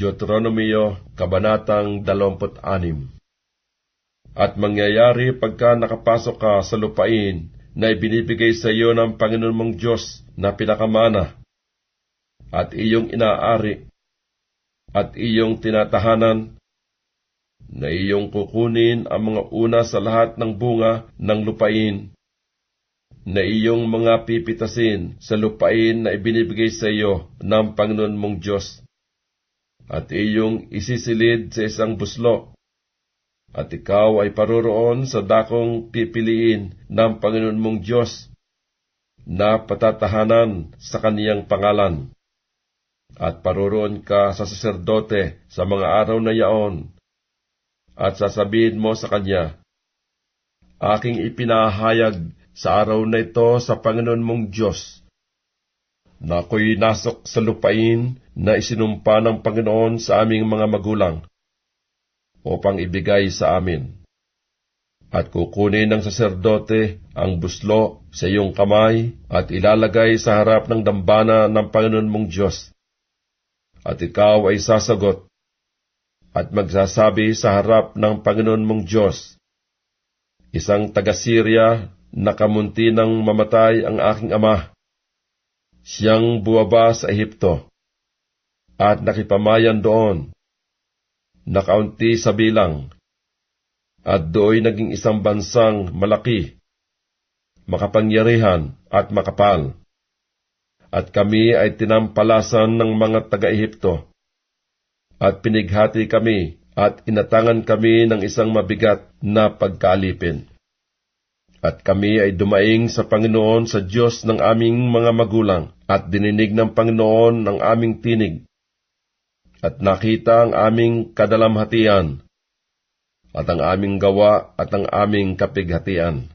Deuteronomio, Kabanatang 26 At mangyayari pagka nakapasok ka sa lupain na ibinibigay sa iyo ng Panginoon mong Diyos na pinakamana, at iyong inaari, at iyong tinatahanan, na iyong kukunin ang mga una sa lahat ng bunga ng lupain, na iyong mga pipitasin sa lupain na ibinibigay sa iyo ng Panginoon mong Diyos, at iyong isisilid sa isang buslo, at ikaw ay paroroon sa dakong pipiliin ng Panginoon mong Diyos na patatahanan sa kaniyang pangalan. At paroroon ka sa saserdote sa mga araw na yaon, at sasabihin mo sa kanya, Aking ipinahayag sa araw na ito sa Panginoon mong Diyos, na ako'y nasok sa lupain na isinumpa ng Panginoon sa aming mga magulang, upang ibigay sa amin. At kukunin ng saserdote ang buslo sa iyong kamay at ilalagay sa harap ng dambana ng Panginoon mong Diyos. At ikaw ay sasagot at magsasabi sa harap ng Panginoon mong Diyos, Isang taga-Syria na kamunti ng mamatay ang aking ama. Siyang buwaba sa Ehipto at nakipamayan doon, nakaunti sa bilang, at do'y naging isang bansang malaki, makapangyarihan at makapal. At kami ay tinampalasan ng mga taga-Ehipto, at pinighati kami at inatangan kami ng isang mabigat na pagkalipin. At kami ay dumaing sa Panginoon sa Diyos ng aming mga magulang, at dininig ng Panginoon ang aming tinig, at nakita ang aming kadalamhatian, at ang aming gawa at ang aming kapighatian.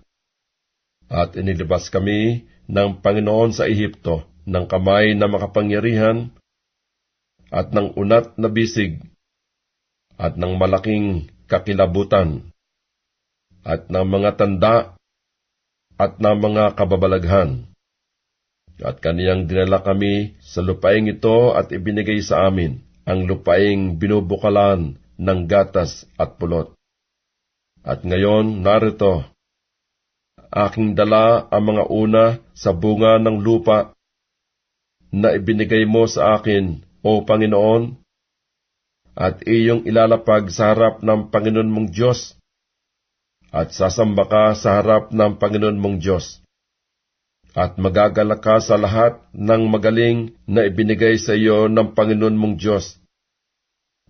At inilabas kami ng Panginoon sa Ehipto ng kamay na makapangyarihan, at ng unat na bisig, at ng malaking kakilabutan, at ng mga tanda, at ng mga kababalaghan. At kaniyang dinala kami sa lupaing ito at ibinigay sa amin ang lupaing binubukalan ng gatas at pulot. At ngayon, narito, aking dala ang mga una sa bunga ng lupa na ibinigay mo sa akin, O Panginoon, at iyong ilalapag sa harap ng Panginoon mong Diyos, at sasamba ka sa harap ng Panginoon mong Diyos, at magagala ka sa lahat ng magaling na ibinigay sa iyo ng Panginoon mong Diyos,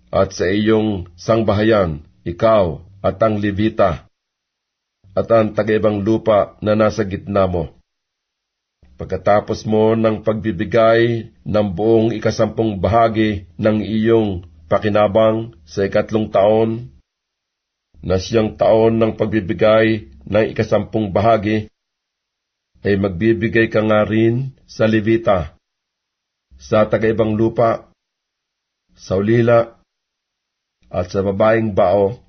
at sa iyong sangbahayan, ikaw at ang Levita, at ang tagaibang lupa na nasa gitna mo. Pagkatapos mo ng pagbibigay ng buong ikasampung bahagi ng iyong pakinabang sa ikatlong taon, na siyang taon ng pagbibigay ng ikasampung bahagi, ay magbibigay ka nga rin sa Levita, sa tagaibang lupa, sa ulila, at sa babaeng bao,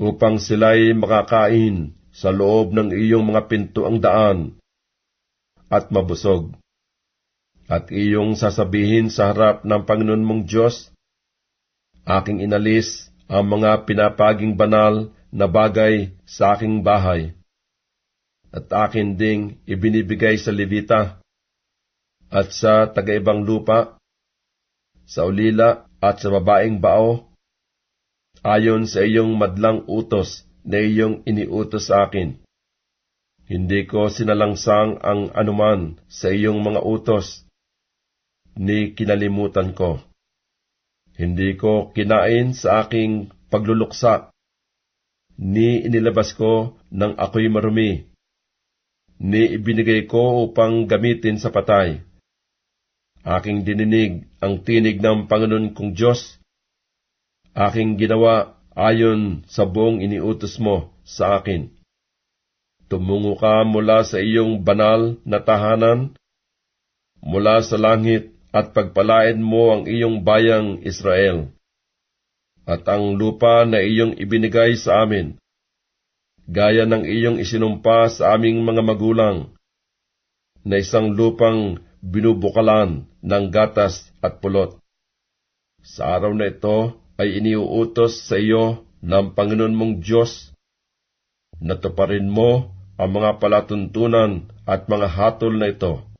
upang sila'y makakain sa loob ng iyong mga pinto ang daan, at mabusog. At iyong sasabihin sa harap ng Panginoon mong Diyos, Aking inalis ang mga pinapaging banal na bagay sa aking bahay, at akin ding ibinibigay sa Levita, at sa tagaibang lupa, sa ulila at sa babaeng bao, ayon sa iyong madlang utos na iyong iniutos sa akin. Hindi ko sinalangsang ang anuman sa iyong mga utos, ni kinalimutan ko. Hindi ko kinain sa aking pagluluksa, ni inilabas ko nang ako'y marumi, ni ibinigay ko upang gamitin sa patay. Aking dininig ang tinig ng Panginoon kong Diyos, aking ginawa ayon sa buong iniutos mo sa akin. Tumungo ka mula sa iyong banal na tahanan, mula sa langit at pagpalain mo ang iyong bayang Israel, at ang lupa na iyong ibinigay sa amin, gaya ng iyong isinumpa sa aming mga magulang, na isang lupang binubukalan ng gatas at pulot. Sa araw na ito ay iniuutos sa iyo ng Panginoon mong Diyos na tuparin mo ang mga palatuntunan at mga hatol na ito.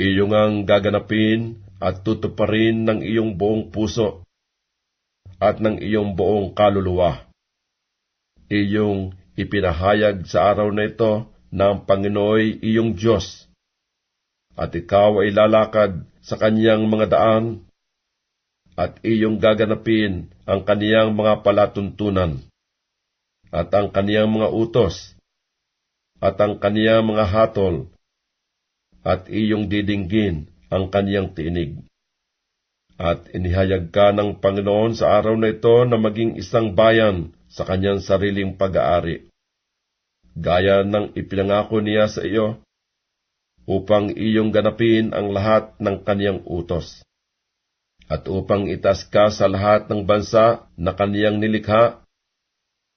Iyong ang gaganapin at tutuparin ng iyong buong puso at ng iyong buong kaluluwa. Iyong ipinahayag sa araw na ito ng Panginooy iyong Diyos, at ikaw ay lalakad sa kanyang mga daan, at iyong gaganapin ang kaniyang mga palatuntunan, at ang kaniyang mga utos, at ang kaniyang mga hatol, at iyong didinggin ang kaniyang tinig. At inihayag ka ng Panginoon sa araw na ito na maging isang bayan sa kanyang sariling pag-aari. Gaya ng ipinangako niya sa iyo, upang iyong ganapin ang lahat ng kaniyang utos. At upang itas ka sa lahat ng bansa na kaniyang nilikha,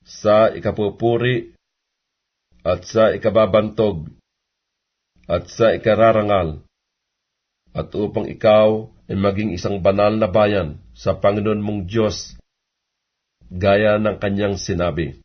sa ikapupuri, at sa ikababantog, at sa ikararangal, at upang ikaw ay maging isang banal na bayan sa Panginoon mong Diyos, gaya ng kanyang sinabi.